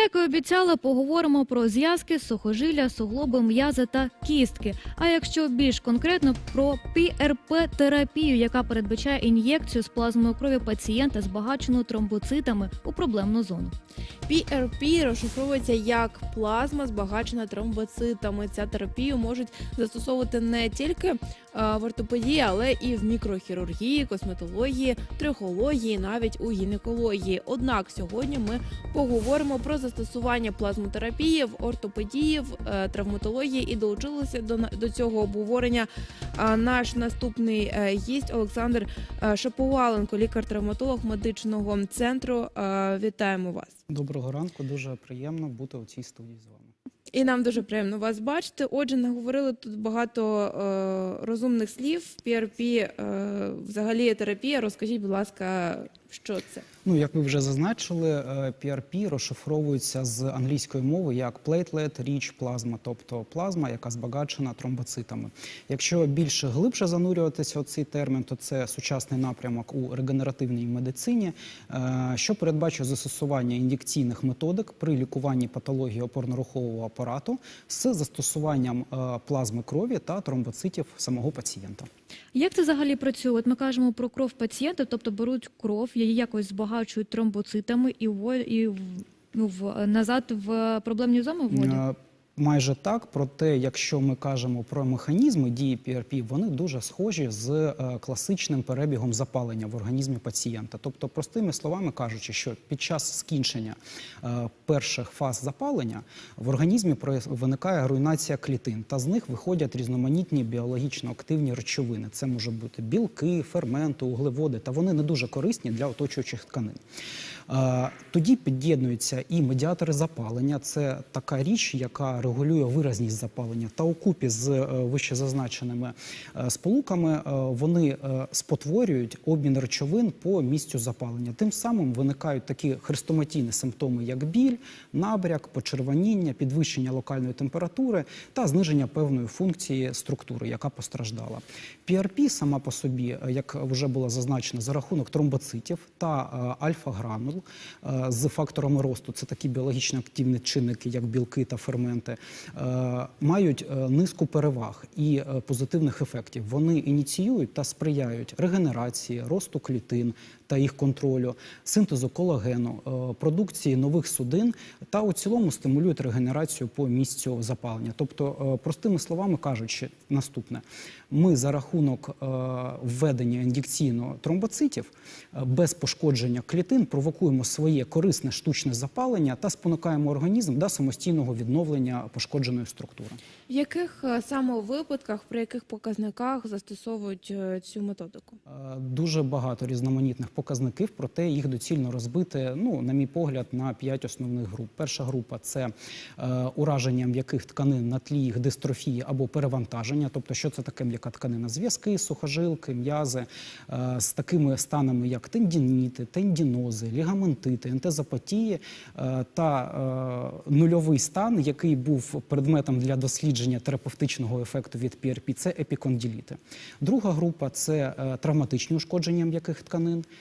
Як і обіцяла, поговоримо про зв'язки, сухожилля, суглоби, м'язи та кістки. А якщо більш конкретно про ПРП-терапію, яка передбачає ін'єкцію з плазмою крові пацієнта, збагачену тромбоцитами у проблемну зону. PRP розшифровується як плазма, збагачена тромбоцитами. Ця терапію можуть застосовувати не тільки в ортопедії, але і в мікрохірургії, косметології, трихології, навіть у гінекології. Однак сьогодні ми поговоримо про застосування плазмотерапії в ортопедії, в е, травматології і долучилися до, до цього обговорення а, наш наступний е, гість Олександр е, Шаповаленко, лікар-травматолог медичного центру. Е, Вітаємо вас. Доброго ранку, дуже приємно бути у цій студії з вами. І нам дуже приємно вас бачити. Отже, наговорили тут багато е, розумних слів. PRP, е, взагалі терапія. Розкажіть, будь ласка, що це? Ну, як ви вже зазначили, е, PRP розшифровується з англійської мови як Platelet Rich Plasma, тобто плазма, яка збагачена тромбоцитами. Якщо більше глибше занурюватися у цей термін, то це сучасний напрямок у регенеративній медицині, е, що передбачує застосування ін'єкційних методик при лікуванні патології опорно-рухового апарату з застосуванням е, плазми крові та тромбоцитів самого пацієнта. Як це взагалі працює? От ми кажемо про кров пацієнта, тобто беруть кров, її якось збагачують тромбоцитами і в, і в- ну, в назад в проблемні зони вводять? Майже так, проте, якщо ми кажемо про механізми дії PRP, вони дуже схожі з е, класичним перебігом запалення в організмі пацієнта. Тобто, простими словами кажучи, що під час скінчення е, перших фаз запалення в організмі виникає руйнація клітин, та з них виходять різноманітні біологічно активні речовини. Це може бути білки, ферменти, углеводи, та вони не дуже корисні для оточуючих тканин. Е, Тоді під'єднуються і медіатори запалення. Це така річ, яка регулює виразність запалення. Та укупі з е, вищезазначеними е, сполуками е, вони спотворюють обмін речовин по місцю запалення. Тим самим виникають такі хрестоматійні симптоми, як біль, набряк, почервоніння, підвищення локальної температури та зниження певної функції структури, яка постраждала. PRP сама по собі, як вже було зазначено, за рахунок тромбоцитів та альфа-гранул з факторами росту, це такі біологічно активні чинники, як білки та ферменти, е, мають е, низку переваг і е, позитивних ефектів. Вони ініціюють та сприяють регенерації, росту клітин та їх контролю, синтезу колагену, е, продукції нових судин та у цілому стимулюють регенерацію по місцю запалення. Тобто, е, простими словами кажучи, наступне: ми за рахунок е, введення ін'єкційно тромбоцитів без пошкодження клітин провокуємо своє корисне штучне запалення та спонукаємо організм до самостійного відновлення пошкодженої структури. В яких саме випадках, при яких показниках застосовують цю методику? Дуже багато різноманітних показників, проте їх доцільно розбити, ну, на мій погляд, на п'ять основних груп. Перша група це е, ураження м'яких тканин на тлі їх дистрофії або перевантаження. Тобто, що це таке м'яка тканина? Зв'язки, сухожилки, м'язи е, з такими станами, як тендініти, тендінози, лігаментити, ентезопатії е, та е, нульовий стан, який був предметом для дослідження терапевтичного ефекту від PRP, це епікондиліти. Друга група це е, травматичні ушкодження м'яких тканин.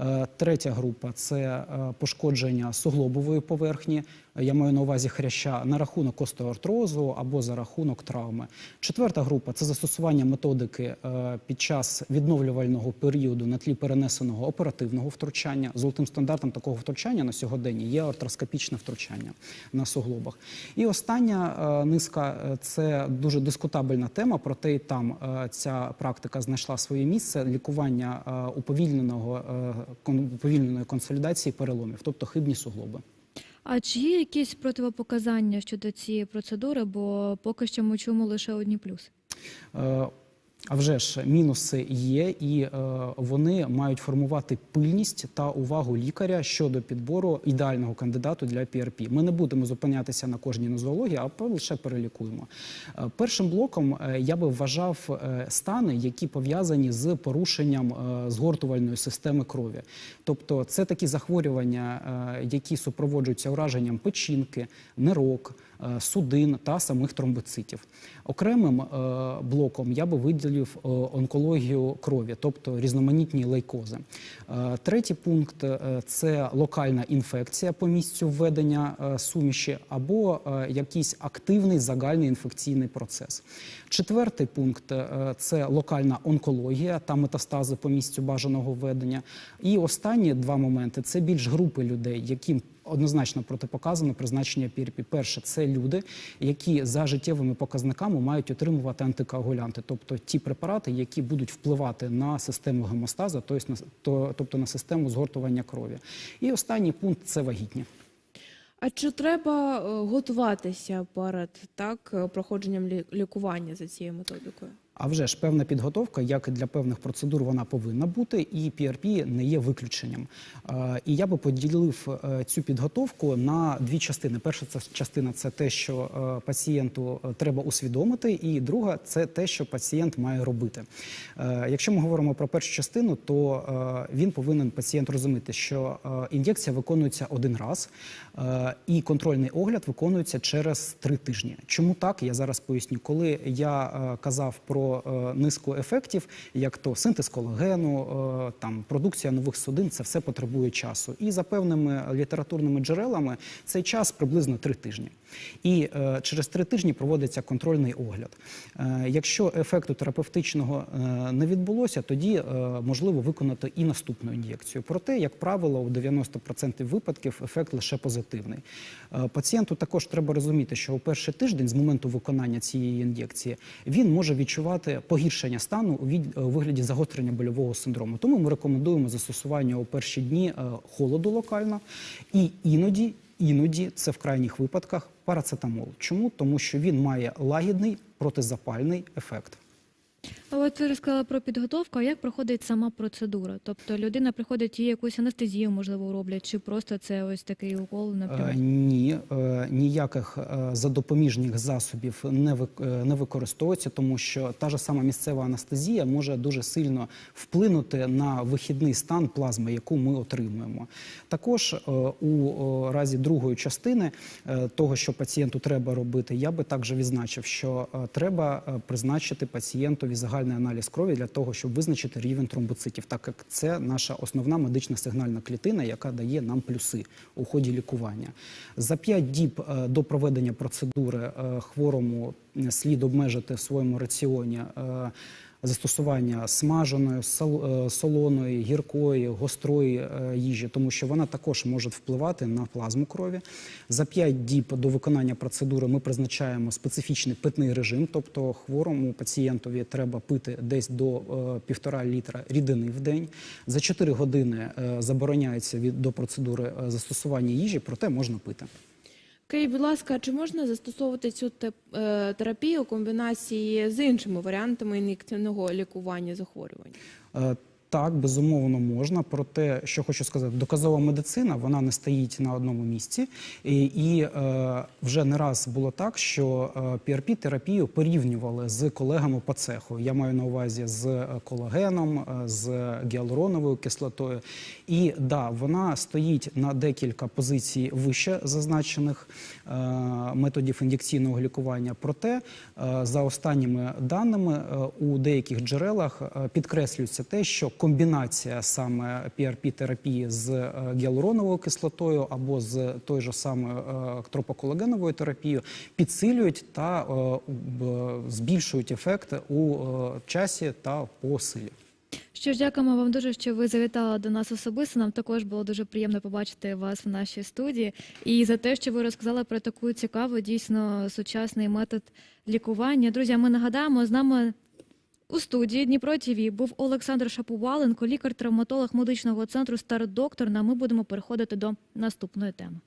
Е, Третя група це е, пошкодження суглобової поверхні. Я маю на увазі хряща на рахунок остеоартрозу або за рахунок травми. Четверта група це застосування методики е, під час відновлювального періоду на тлі перенесеного оперативного втручання. Золотим стандартом такого втручання на сьогодні є артроскопічне втручання на суглобах. І остання низка це дуже дискутабельна тема, проте і там ця практика знайшла своє місце лікування уповільненого е, уповільненої консолідації переломів, тобто хибні суглоби. А чи є якісь противопоказання щодо цієї процедури? Бо поки що ми чуємо лише одні плюси. А вже ж мінуси є, і е, вони мають формувати пильність та увагу лікаря щодо підбору ідеального кандидату для PRP. Ми не будемо зупинятися на кожній нозології, а лише перелікуємо. Е, першим блоком е, я би вважав стани, які пов'язані з порушенням згортувальної системи крові. Тобто, це такі захворювання, які супроводжуються ураженням печінки, нирок, судин та самих тромбоцитів. Окремим е, блоком я би виділив е, онкологію крові, тобто різноманітні лейкози. Е, Третій пункт е, це локальна інфекція по місцю введення е, суміші або е, якийсь активний загальний інфекційний процес. Четвертий пункт е, це локальна онкологія та метастази по місцю бажаного введення. І останні два моменти це більш групи людей, яким однозначно протипоказано призначення PRP. Перше, це люди, які за життєвими показниками мають отримувати антикоагулянти, тобто ті препарати, які будуть впливати на систему гемостазу, тобто тобто на систему згортування крові. І останній пункт це вагітні. А чи треба е, готуватися перед так е, проходженням лі- лікування за цією методикою? А вже ж певна підготовка, як і для певних процедур, вона повинна бути, і PRP не є виключенням. Е, І я би поділив е, цю підготовку на дві частини. Перша це частина це те, що е, пацієнту треба усвідомити, і друга це те, що пацієнт має робити. Якщо ми говоримо про першу частину, то він повинен пацієнт розуміти, що ін'єкція виконується один раз, і контрольний огляд виконується через три тижні. Чому так? Я зараз поясню. Коли я казав про е, низку ефектів, як то синтез колагену, е, там продукція нових судин, це все потребує часу. І за певними літературними джерелами цей час приблизно три тижні. І е, через три тижні проводиться контрольний огляд. Якщо ефекту терапевтичного не відбулося, тоді можливо виконати і наступну ін'єкцію. Проте, як правило, у 90% випадків ефект лише позитивний. Пацієнту також треба розуміти, що у перший тиждень з моменту виконання цієї ін'єкції він може відчувати погіршення стану у від- вигляді загострення больового синдрому. Тому ми рекомендуємо застосування у перші дні е, холоду локально і іноді. Іноді це в крайніх випадках парацетамол. Чому? Тому що він має лагідний протизапальний ефект. А от ви розказали про підготовку, а як проходить сама процедура? Тобто людина приходить і якусь анестезію, можливо, роблять, чи просто це ось такий укол Е, напряму? Ні, е, ніяких е, задопоміжних засобів не вик- не використовується, тому що та ж сама місцева анестезія може дуже сильно вплинути на вихідний стан плазми, яку ми отримуємо. Також у разі другої частини того, що пацієнту треба робити, я би також відзначив, що треба призначити пацієнтові загальний аналіз крові для того, щоб визначити рівень тромбоцитів, так як це наша основна медична сигнальна клітина, яка дає нам плюси у ході лікування. За 5 діб е, до проведення процедури е, хворому е, слід обмежити в своєму раціоні. Застосування смаженої, е, солоної, гіркої, гострої е, їжі, тому що вона також може впливати на плазму крові. За 5 діб до виконання процедури ми призначаємо специфічний питний режим, тобто хворому пацієнтові треба пити десь до е, півтора літра рідини в день. За 4 години забороняється від до процедури застосування їжі, проте можна пити. Скажіть, будь ласка, чи можна застосовувати цю е, терапію у комбінації з іншими варіантами ін'єкційного лікування захворювань? Так, безумовно можна. Проте, що хочу сказати, доказова медицина вона не стоїть на одному місці, і, і е, вже не раз було так, що е, PRP-терапію порівнювали з колегами по цеху. Я маю на увазі з е, колагеном, е, з гіалуроновою кислотою. І да, вона стоїть на декілька позицій вище зазначених е, методів ін'єкційного лікування. Проте, е, за останніми даними, е, у деяких джерелах е, підкреслюється те, що комбінація саме PRP-терапії з е, гіалуроновою кислотою або з той же самою е, тропоколагеновою терапією підсилюють та збільшують ефект у часі та по силі. Що ж, дякуємо вам дуже, що ви завітали до нас особисто. Нам також було дуже приємно побачити вас в нашій студії і за те, що ви розказали про таку цікаву, дійсно сучасний метод лікування. Друзі, ми нагадаємо з нами. У студії Дніпро ТВ був Олександр Шапуваленко, лікар-травматолог медичного центру Стародоктор. А ми будемо переходити до наступної теми.